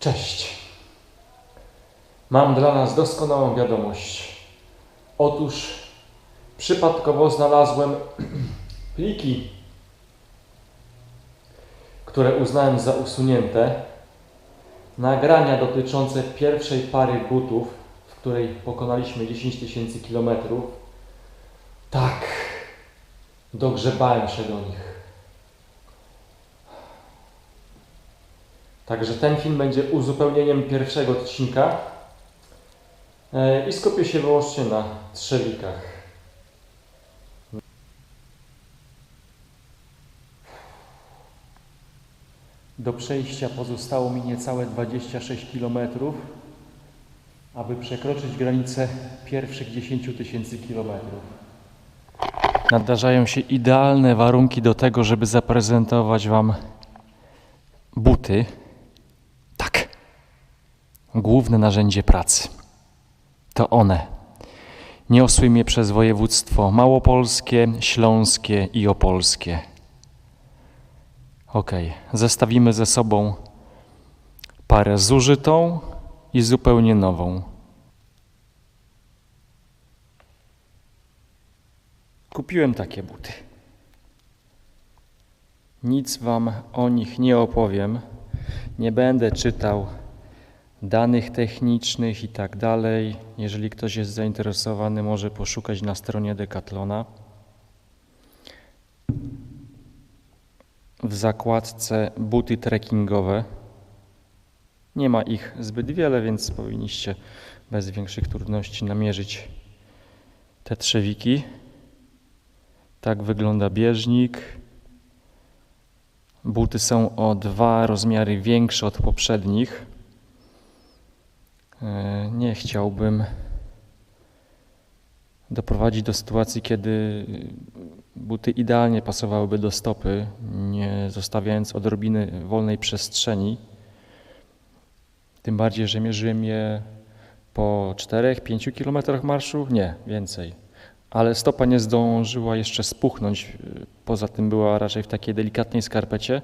Cześć. Mam dla nas doskonałą wiadomość. Otóż przypadkowo znalazłem pliki, które uznałem za usunięte. Nagrania dotyczące pierwszej pary butów, w której pokonaliśmy 10 tysięcy kilometrów. Tak, dogrzebałem się do nich. Także ten film będzie uzupełnieniem pierwszego odcinka E, i skupię się wyłącznie na trzewikach. Do przejścia pozostało mi niecałe 26 km, aby przekroczyć granicę pierwszych 10 tysięcy kilometrów. Nadarzają się idealne warunki do tego, żeby zaprezentować Wam buty. Główne narzędzie pracy. To one. Niosły mnie przez województwo małopolskie, śląskie i opolskie. Ok, zestawimy ze sobą parę zużytą i zupełnie nową. Kupiłem takie buty. Nic Wam o nich nie opowiem. Nie będę czytał danych technicznych i tak dalej. Jeżeli ktoś jest zainteresowany, może poszukać na stronie Decathlona. W zakładce buty trekkingowe. Nie ma ich zbyt wiele, więc powinniście bez większych trudności namierzyć te trzewiki. Tak wygląda bieżnik. Buty są o dwa rozmiary większe od poprzednich. E, Nie chciałbym doprowadzić do sytuacji, kiedy buty idealnie pasowałyby do stopy, nie zostawiając odrobiny wolnej przestrzeni. Tym bardziej, że mierzyłem je po 4-5 km marszu? Nie, więcej. Ale stopa nie zdążyła jeszcze spuchnąć. Poza tym była raczej w takiej delikatnej skarpecie.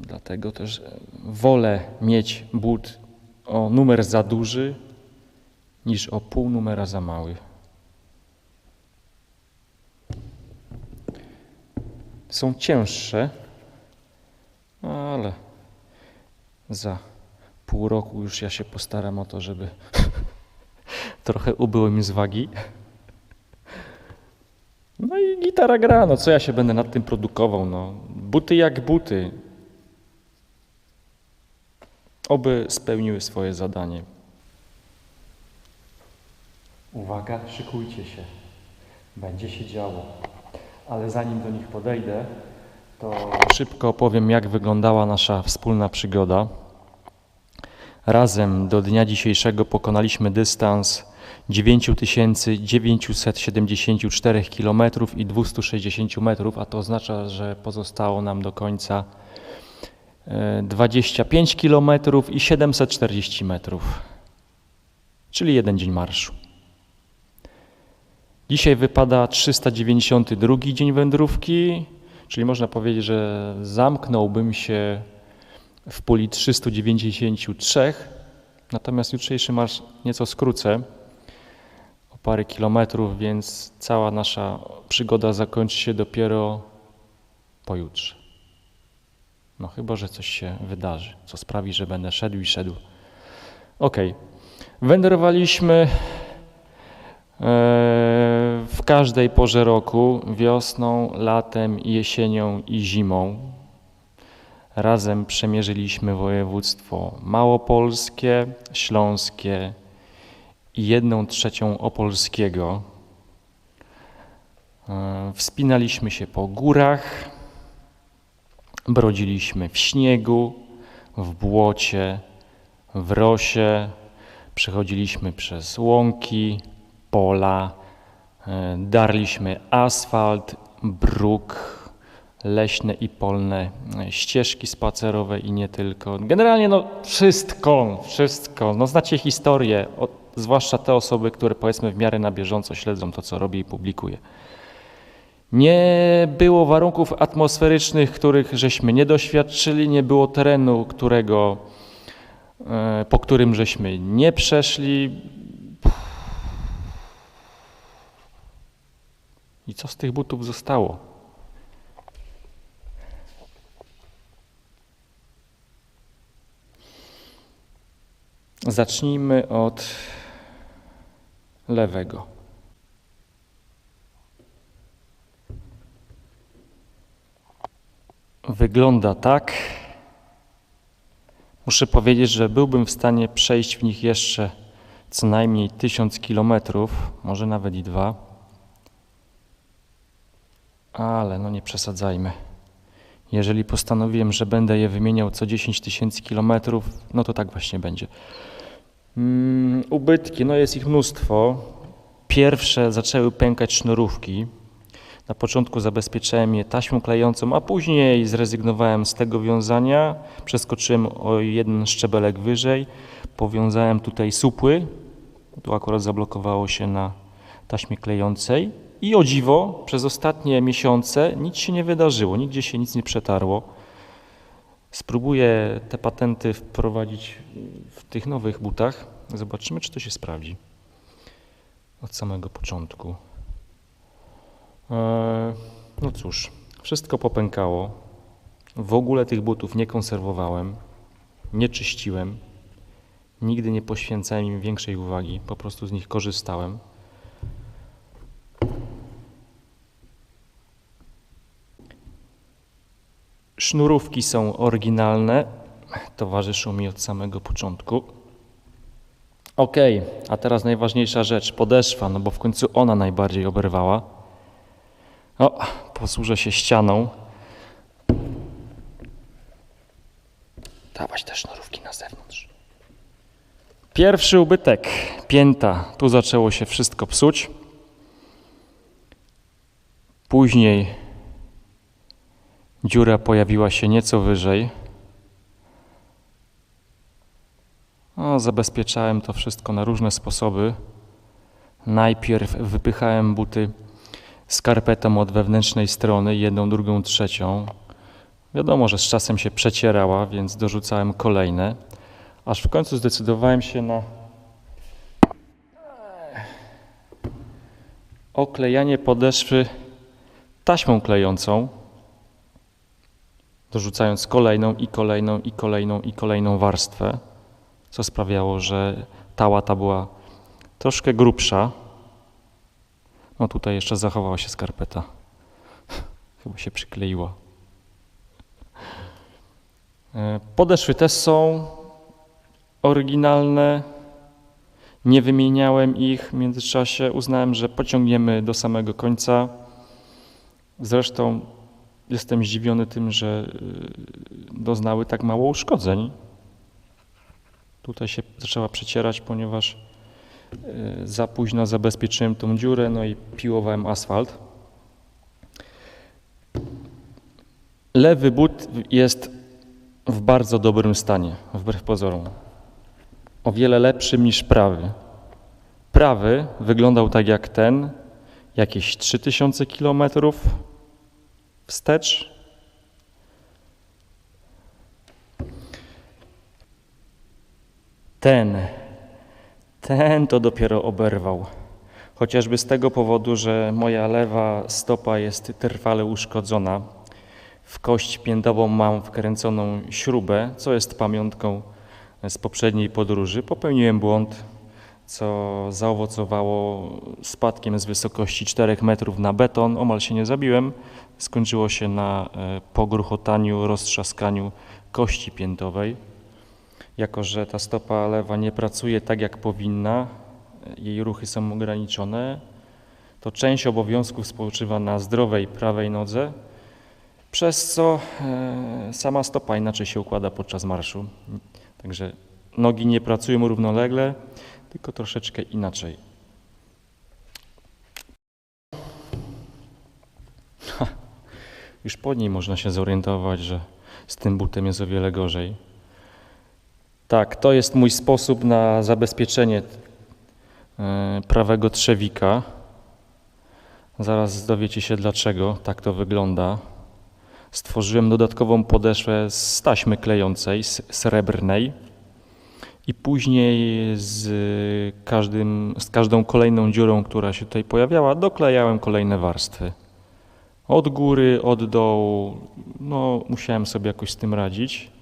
Dlatego też wolę mieć but o numer za duży niż o pół numera za mały. Są cięższe, ale za pół roku już ja się postaram o to, żeby trochę ubyło mi z wagi. No i gitara gra, no co ja się będę nad tym produkował, no. Buty jak buty. Oby spełniły swoje zadanie. Uwaga, szykujcie się. Będzie się działo. Ale zanim do nich podejdę, to szybko opowiem, jak wyglądała nasza wspólna przygoda. Razem do dnia dzisiejszego pokonaliśmy dystans 9974 km i 260 metrów, a to oznacza, że pozostało nam do końca 25 km i 740 metrów, czyli jeden dzień marszu. Dzisiaj wypada 392 dzień wędrówki, czyli można powiedzieć, że zamknąłbym się w puli 393, natomiast jutrzejszy marsz nieco skrócę o parę kilometrów, więc cała nasza przygoda zakończy się dopiero pojutrze. No chyba, że coś się wydarzy, co sprawi, że będę szedł i szedł. Ok. Wędrowaliśmy e, w każdej porze roku, wiosną, latem, jesienią i zimą. Razem przemierzyliśmy województwo małopolskie, śląskie i jedną trzecią opolskiego. E, Wspinaliśmy się po górach, brodziliśmy w śniegu, w błocie, w rosie, przechodziliśmy przez łąki, pola, e, darliśmy asfalt, bruk, leśne i polne e, ścieżki spacerowe i nie tylko. Generalnie no wszystko, wszystko. No znacie historię, zwłaszcza te osoby, które powiedzmy w miarę na bieżąco śledzą to, co robię i publikuję. Nie było warunków atmosferycznych, których żeśmy nie doświadczyli, nie było terenu, którego, e, po którym żeśmy nie przeszli. I co z tych butów zostało? Zacznijmy od lewego. Wygląda tak. Muszę powiedzieć, że byłbym w stanie przejść w nich jeszcze co najmniej tysiąc kilometrów, może nawet i dwa. Ale no nie przesadzajmy. Jeżeli postanowiłem, że będę je wymieniał co 10 tysięcy kilometrów, no to tak właśnie będzie. Mm, ubytki, no jest ich mnóstwo. Pierwsze zaczęły pękać sznurówki. Na początku zabezpieczałem je taśmą klejącą, a później zrezygnowałem z tego wiązania. Przeskoczyłem o jeden szczebelek wyżej. Powiązałem tutaj supły. Tu akurat zablokowało się na taśmie klejącej. I o dziwo, przez ostatnie miesiące nic się nie wydarzyło, nigdzie się nic nie przetarło. Spróbuję te patenty wprowadzić w tych nowych butach. Zobaczymy, czy to się sprawdzi. Od samego początku. Eee, No cóż, wszystko popękało. W ogóle tych butów nie konserwowałem, nie czyściłem. Nigdy nie poświęcałem im większej uwagi, po prostu z nich korzystałem. Sznurówki są oryginalne, towarzyszą mi od samego początku. Ok, a teraz najważniejsza rzecz, podeszwa, no bo w końcu ona najbardziej oberwała. O, posłużę się ścianą. Dawać te sznurówki na zewnątrz. Pierwszy ubytek, pięta. Tu zaczęło się wszystko psuć. Później dziura pojawiła się nieco wyżej. No, zabezpieczałem to wszystko na różne sposoby. Najpierw wypychałem buty skarpetą od wewnętrznej strony, jedną, drugą, trzecią. Wiadomo, że z czasem się przecierała, więc dorzucałem kolejne, aż w końcu zdecydowałem się na oklejanie podeszwy taśmą klejącą, dorzucając kolejną i kolejną i kolejną i kolejną warstwę, co sprawiało, że ta łata była troszkę grubsza. No tutaj jeszcze zachowała się skarpeta. Chyba się przykleiła. E, Podeszwy też są oryginalne. Nie wymieniałem ich w międzyczasie. Uznałem, że pociągniemy do samego końca. Zresztą jestem zdziwiony tym, że y, doznały tak mało uszkodzeń. Tutaj się zaczęła przecierać, ponieważ za późno zabezpieczyłem tą dziurę, no i piłowałem asfalt. Lewy but jest w bardzo dobrym stanie, wbrew pozorom. O wiele lepszym niż prawy. Prawy wyglądał tak jak ten, jakieś 3000 km wstecz. Ten, ten to dopiero oberwał. Chociażby z tego powodu, że moja lewa stopa jest trwale uszkodzona. W kość piętową mam wkręconą śrubę, co jest pamiątką z poprzedniej podróży. Popełniłem błąd, co zaowocowało spadkiem z wysokości 4 metrów na beton. Omal się nie zabiłem. Skończyło się na e, pogruchotaniu, roztrzaskaniu kości piętowej. Jako, że ta stopa lewa nie pracuje tak jak powinna, jej ruchy są ograniczone, to część obowiązków spoczywa na zdrowej prawej nodze, przez co e, sama stopa inaczej się układa podczas marszu. Także nogi nie pracują równolegle, tylko troszeczkę inaczej. Ha, już po niej można się zorientować, że z tym butem jest o wiele gorzej. Tak, to jest mój sposób na zabezpieczenie e, prawego trzewika. Zaraz dowiecie się dlaczego tak to wygląda. Stworzyłem dodatkową podeszwę z taśmy klejącej, s- srebrnej i później z, każdym, z każdą kolejną dziurą, która się tutaj pojawiała, doklejałem kolejne warstwy. Od góry, od dołu, no musiałem sobie jakoś z tym radzić.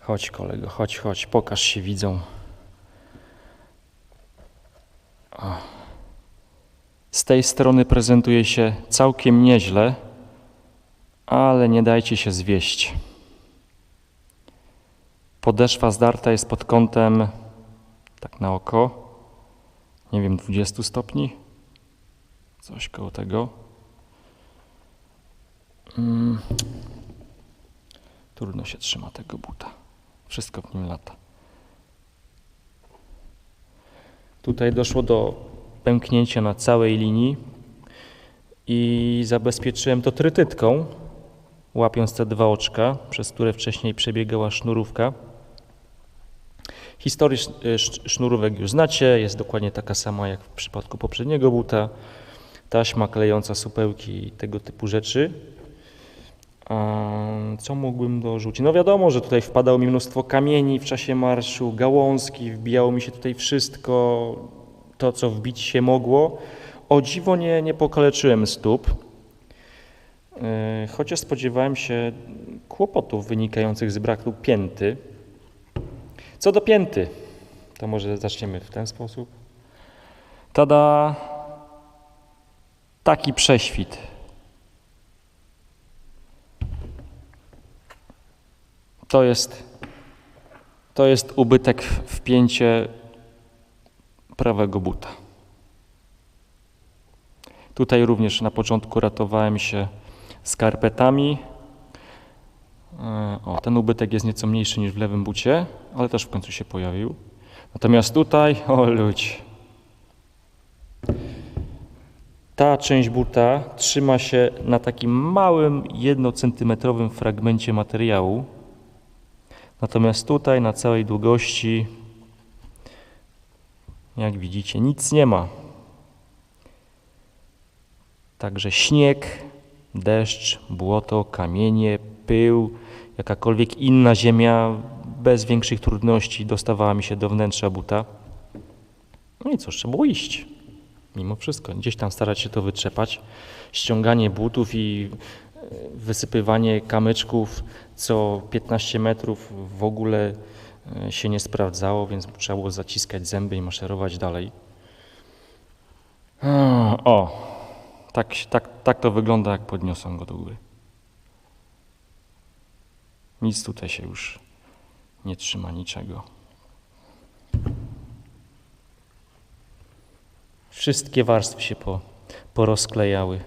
Chodź kolego, chodź, chodź, pokaż się widzą. O. Z tej strony prezentuje się całkiem nieźle, ale nie dajcie się zwieść. Podeszwa zdarta jest pod kątem, tak na oko, nie wiem, 20 stopni? Coś koło tego. Mm. Trudno się trzyma tego buta. Wszystko w nim lata. Tutaj doszło do pęknięcia na całej linii i zabezpieczyłem to trytytką, łapiąc te dwa oczka, przez które wcześniej przebiegała sznurówka. Historię sz- sznurówek już znacie, jest dokładnie taka sama jak w przypadku poprzedniego buta. Taśma klejąca supełki i tego typu rzeczy. Co mógłbym dorzucić? No wiadomo, że tutaj wpadało mi mnóstwo kamieni w czasie marszu, gałązki, wbijało mi się tutaj wszystko, to co wbić się mogło. O dziwo nie, nie pokaleczyłem stóp, Yy, chociaż spodziewałem się kłopotów wynikających z braku pięty. Co do pięty, to może zaczniemy w ten sposób. Tada! Taki prześwit. To jest, to jest ubytek w pięcie prawego buta. Tutaj również na początku ratowałem się skarpetami. E, O, ten ubytek jest nieco mniejszy niż w lewym bucie, ale też w końcu się pojawił. Natomiast tutaj, o ludź. Ta część buta trzyma się na takim małym, jednocentymetrowym fragmencie materiału. Natomiast tutaj na całej długości, jak widzicie, nic nie ma. Także śnieg, deszcz, błoto, kamienie, pył, jakakolwiek inna ziemia bez większych trudności dostawała mi się do wnętrza buta. No i cóż, trzeba było iść. Mimo wszystko, gdzieś tam starać się to wytrzepać. Ściąganie butów i wysypywanie kamyczków co 15 metrów w ogóle e, się nie sprawdzało, więc trzeba było zaciskać zęby i maszerować dalej. O, tak, tak, tak to wygląda, jak podniosą go do góry. Nic tutaj się już nie trzyma, niczego. Wszystkie warstwy się po, porozklejały.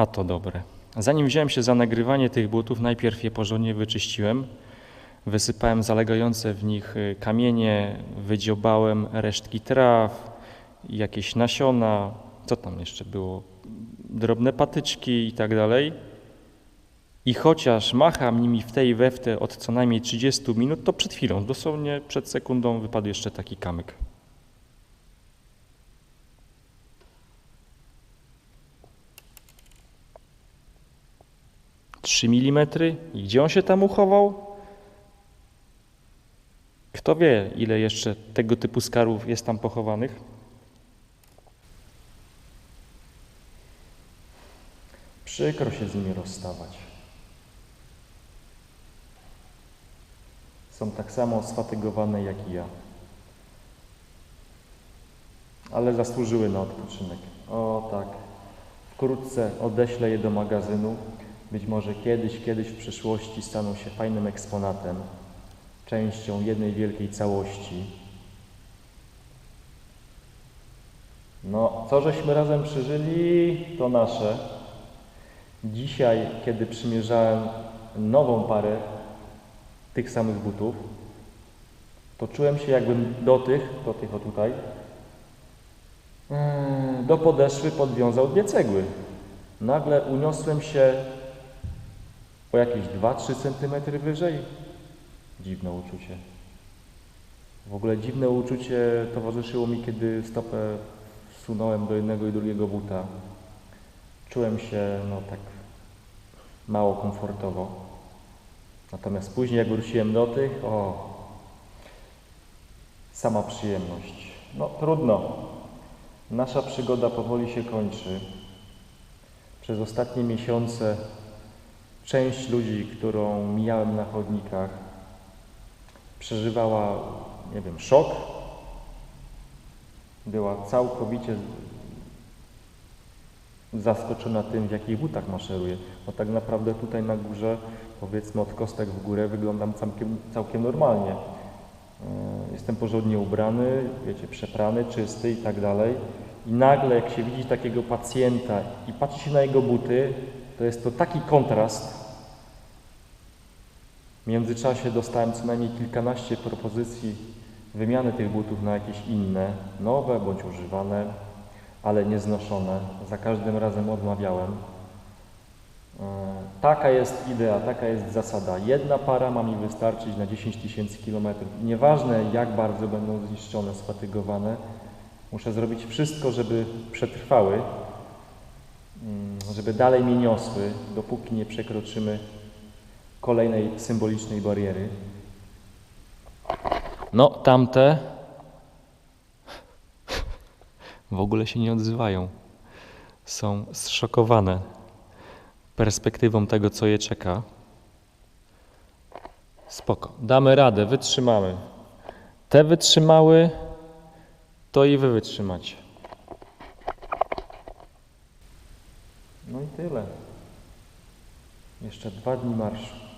A to dobre. Zanim wziąłem się za nagrywanie tych butów, najpierw je porządnie wyczyściłem. Wysypałem zalegające w nich y, kamienie, wydziobałem resztki traw, jakieś nasiona, co tam jeszcze było, drobne patyczki i tak dalej. I chociaż macham nimi w tej i od co najmniej 30 minut, to przed chwilą, dosłownie przed sekundą wypadł jeszcze taki kamyk. Trzy milimetry? I gdzie on się tam uchował? Kto wie, ile jeszcze tego typu skarbów jest tam pochowanych? Przykro się z nimi rozstawać. Są tak samo sfatygowane jak i ja. Ale zasłużyły na odpoczynek. O tak. Wkrótce odeślę je do magazynu. Być może kiedyś, kiedyś w przyszłości staną się fajnym eksponatem, częścią jednej wielkiej całości. No, co żeśmy razem przeżyli, to nasze. Dzisiaj, kiedy przymierzałem nową parę tych samych butów, to czułem się jakbym do tych, do tych o tutaj, mm, do podeszwy podwiązał dwie cegły. Nagle uniosłem się o jakieś 2-3 cm wyżej. Dziwne uczucie. W ogóle dziwne uczucie towarzyszyło mi, kiedy stopę wsunąłem do jednego i drugiego buta. Czułem się no tak mało komfortowo. Natomiast później jak wróciłem do tych, o, sama przyjemność. No trudno. Nasza przygoda powoli się kończy. Przez ostatnie miesiące część ludzi, którą mijałem na chodnikach, przeżywała, nie wiem, szok. Była całkowicie zaskoczona tym, w jakich butach maszeruję. Bo tak naprawdę tutaj na górze, powiedzmy od kostek w górę, wyglądam całkiem, całkiem normalnie. E, Jestem porządnie ubrany, wiecie, przeprany, czysty i tak dalej. I nagle, jak się widzi takiego pacjenta i patrzy się na jego buty, to jest to taki kontrast. Międzyczasie dostałem co najmniej kilkanaście propozycji wymiany tych butów na jakieś inne, nowe bądź używane, ale nieznoszone. Za każdym razem odmawiałem. E, Taka jest idea, taka jest zasada. Jedna para ma mi wystarczyć na 10 tysięcy kilometrów. Nieważne jak bardzo będą zniszczone, sfatygowane, muszę zrobić wszystko, żeby przetrwały, mm, żeby dalej mnie niosły, dopóki nie przekroczymy kolejnej symbolicznej bariery. No, tamte w ogóle się nie odzywają. Są zszokowane perspektywą tego, co je czeka. Spoko. Damy radę, wytrzymamy. Te wytrzymały, to i wy wytrzymacie. No i tyle. Jeszcze dwa dni marszu.